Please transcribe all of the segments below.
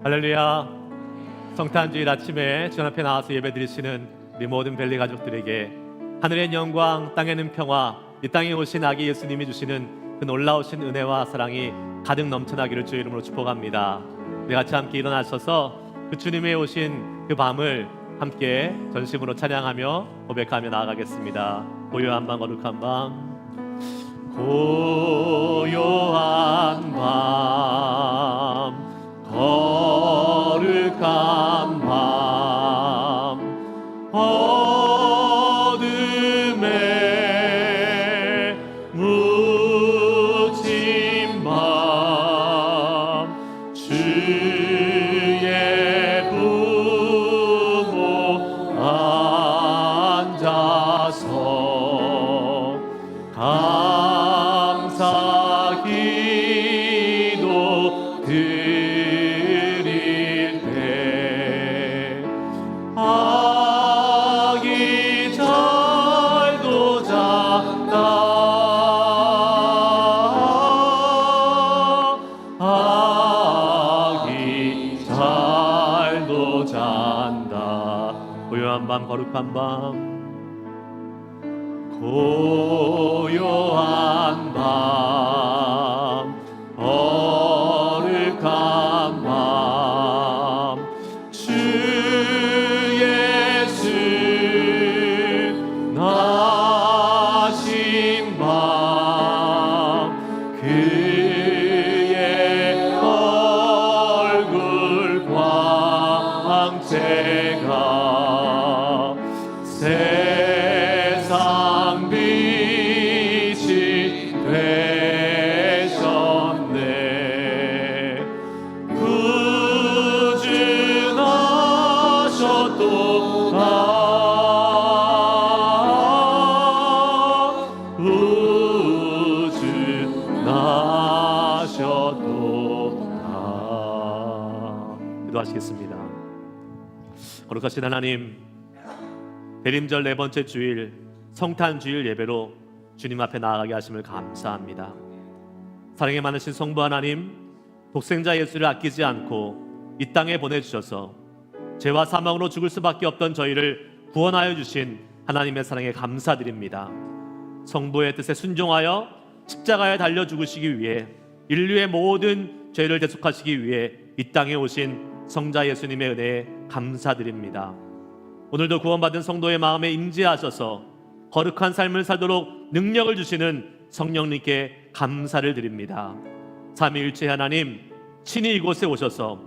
할렐루야. 성탄주일 아침에 주 앞에 나와서 예배드리시는 우리 모든 벨리 가족들에게 하늘의 영광, 땅에는 평화, 이 땅에 오신 아기 예수님이 주시는 그 놀라우신 은혜와 사랑이 가득 넘쳐나기를 주의 이름으로 축복합니다. 우리 같이 함께 일어나셔서 그 주님의 오신 그 밤을 함께 전심으로 찬양하며 고백하며 나아가겠습니다. 고요한 밤, 거룩한 밤. 고요한 밤 거룩한 밤 밤 거룩한 밤. 고요한 밤 거룩한 밤주 하시겠습니다. 거룩하신 하나님 대림절 네 번째 주일 성탄 주일 예배로 주님 앞에 나아가게 하심을 감사합니다. 사랑이 많으신 성부 하나님, 독생자 예수를 아끼지 않고 이 땅에 보내 주셔서 죄와 사망으로 죽을 수밖에 없던 저희를 구원하여 주신 하나님의 사랑에 감사드립니다. 성부의 뜻에 순종하여 십자가에 달려 죽으시기 위해 인류의 모든 죄를 대속하시기 위해 이 땅에 오신 성자 예수님의 은혜에 감사드립니다. 오늘도 구원받은 성도의 마음에 임재하셔서 거룩한 삶을 살도록 능력을 주시는 성령님께 감사를 드립니다. 삼위일체 하나님 친히 이곳에 오셔서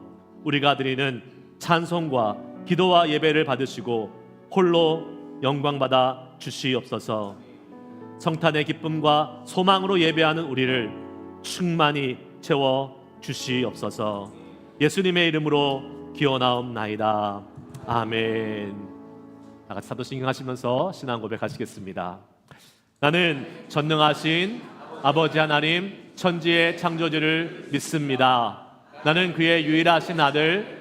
우리가 드리는 찬송과 기도와 예배를 받으시고 홀로 영광 받아 주시옵소서. 성탄의 기쁨과 소망으로 예배하는 우리를 충만히 채워 주시옵소서. 예수님의 이름으로 기원하옵나이다. 아멘. 다 같이 사도신경 하시면서 신앙 고백하시겠습니다. 나는 전능하신 아버지 하나님 천지의 창조주를 믿습니다. 나는 그의 유일하신 아들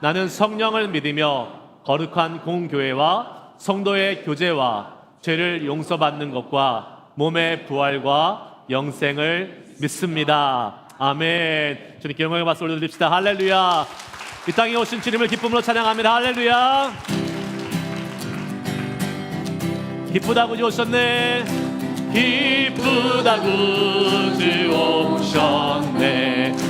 나는 성령을 믿으며 거룩한 공교회와 성도의 교제와 죄를 용서받는 것과 몸의 부활과 영생을 믿습니다. 아멘. 주님께 영광의 박수 올려드립시다. 할렐루야. 이 땅에 오신 주님을 기쁨으로 찬양합니다. 할렐루야. 기쁘다 구주 오셨네. 기쁘다 구주 오셨네.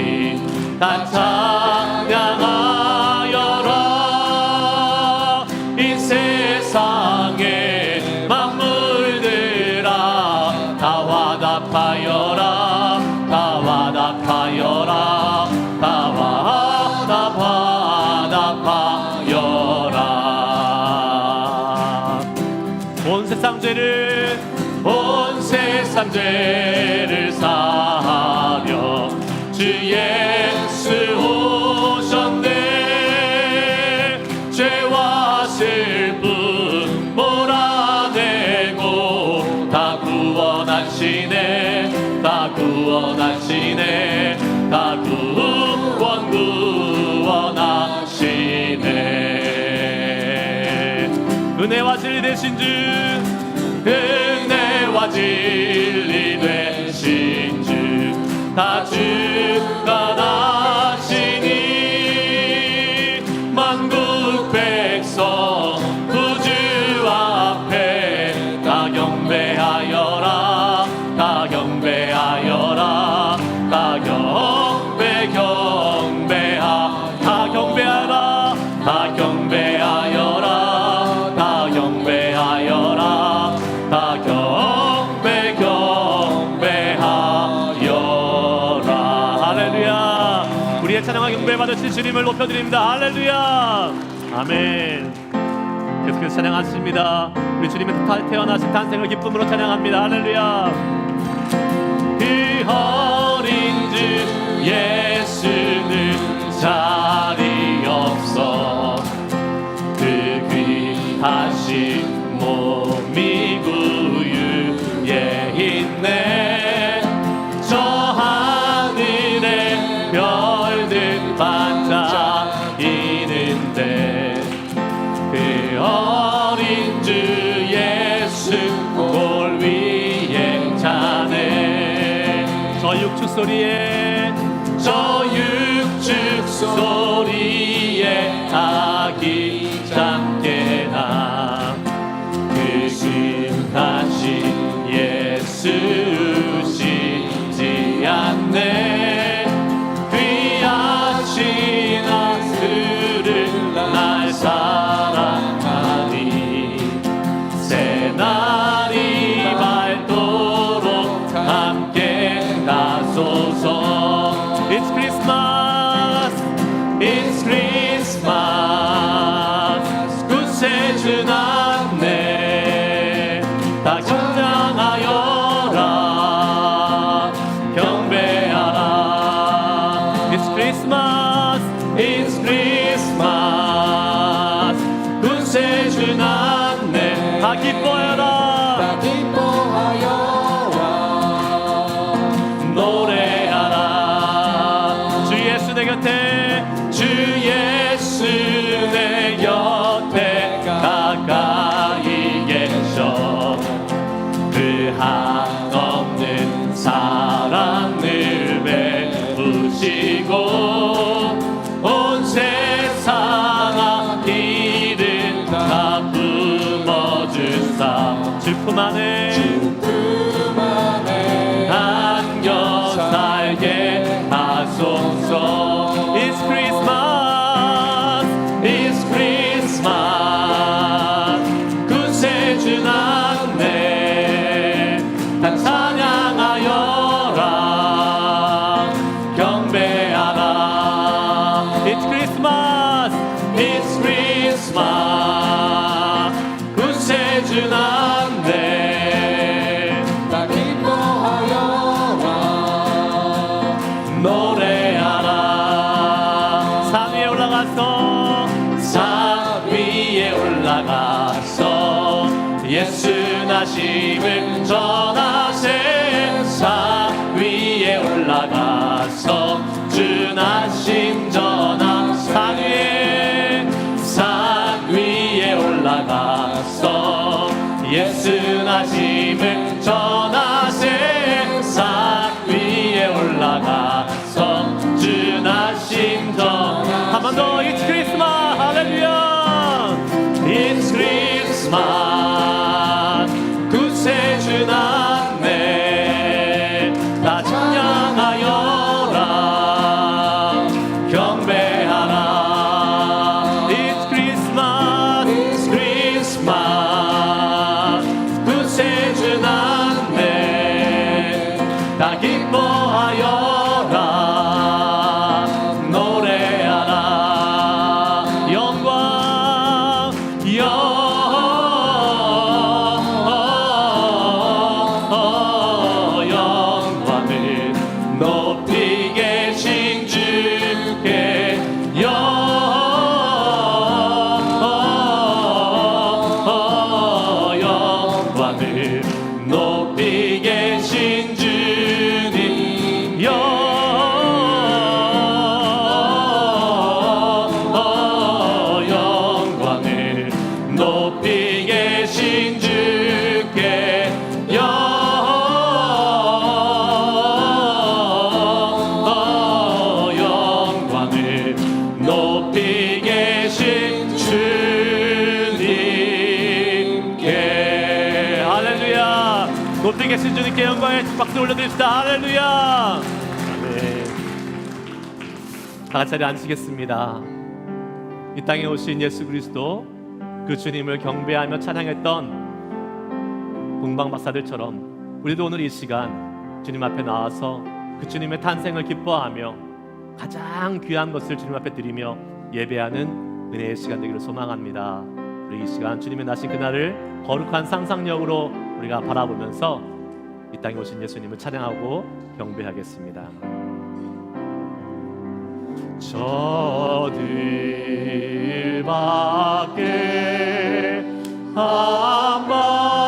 다 찬양하여라. 이 세상의 만물들아 다 화답하여라. 다 화답하여라. 다 화답하여라. 온 세상 죄를 온 세상 죄를 사하며 주의 구원하시네. 다 구원 구원하시네. 은혜와 진리 되신 주 은혜와 진리 되신 주다 주가 다 경배 경배하 다 경배하라 다 경배하여라 다 경배하여라 다 경배 경배하여라. 할렐루야. 우리의 찬양과 경배 받으실 주님을 높여드립니다. 할렐루야. 아멘. 계속해서 찬양하십니다. 우리 주님의 태- 태어나신 탄생을 기쁨으로 찬양합니다. 할렐루야. 그 어 올라가서 예수 나심을 전하세 산 위에 올라가서 주 나심 전하 산 위에 산 위에 올라가서 예수 나심을 전하 smile. 올려드립시다. 할렐루야. 네. 다 같이 자리에 앉으시겠습니다. 이 땅에 오신 예수 그리스도 그 주님을 경배하며 찬양했던 공방 박사들처럼 우리도 오늘 이 시간 주님 앞에 나와서 그 주님의 탄생을 기뻐하며 가장 귀한 것을 주님 앞에 드리며 예배하는 은혜의 시간 되기를 소망합니다. 우리 이 시간 주님의 나신 그날을 거룩한 상상력으로 우리가 바라보면서 이 땅에 오신 예수님을 찬양하고 경배하겠습니다. 저들 밖에 한밤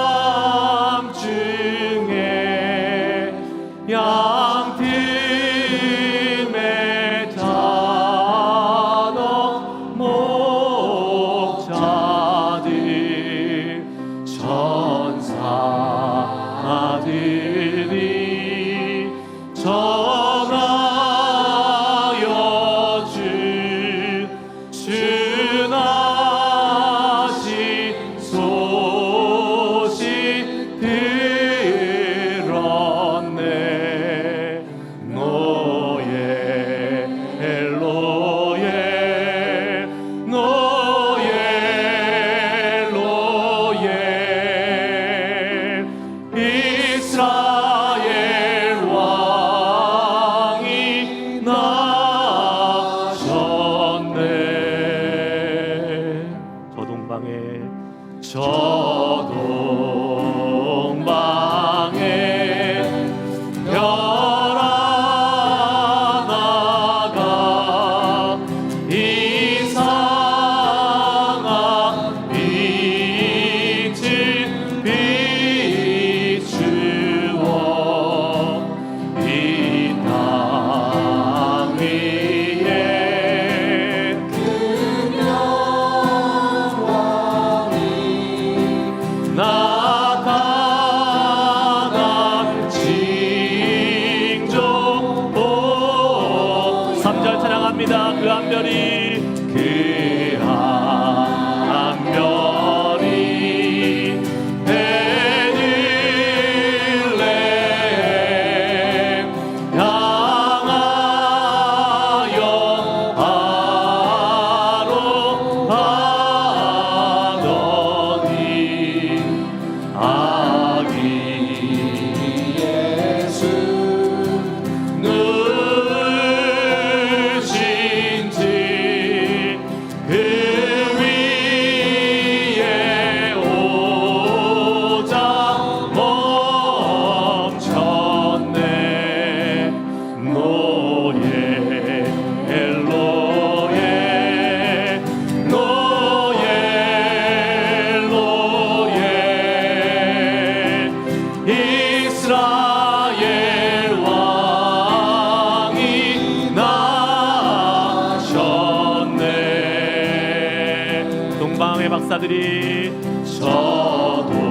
절 찬양합니다. 그 한 별이 동방의 박사들이 저동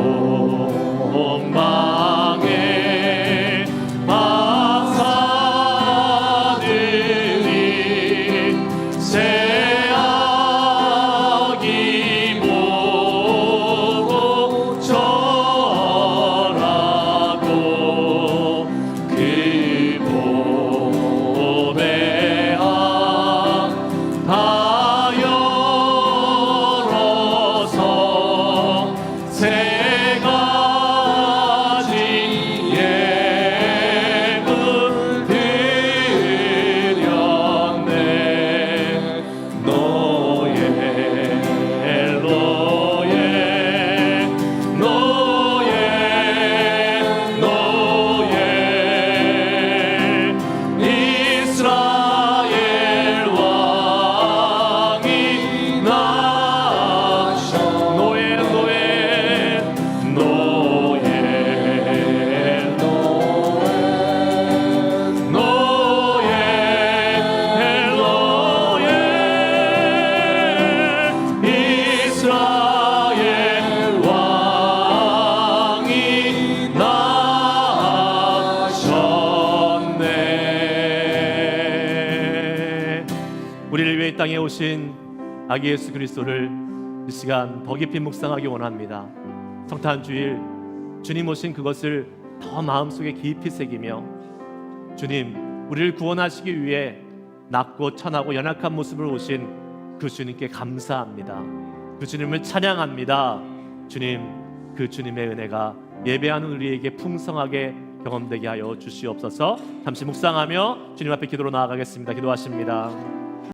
우리를 위해 이 땅에 오신 아기 예수 그리스도를 이 시간 더 깊이 묵상하기 원합니다 성탄 주일 주님 오신 그것을 더 마음속에 깊이 새기며 주님 우리를 구원하시기 위해 낮고 천하고 연약한 모습으로 오신 그 주님께 감사합니다. 그 주님을 찬양합니다. 주님 그 주님의 은혜가 예배하는 우리에게 풍성하게 경험되게 하여 주시옵소서. 잠시 묵상하며 주님 앞에 기도로 나아가겠습니다. 기도하십니다.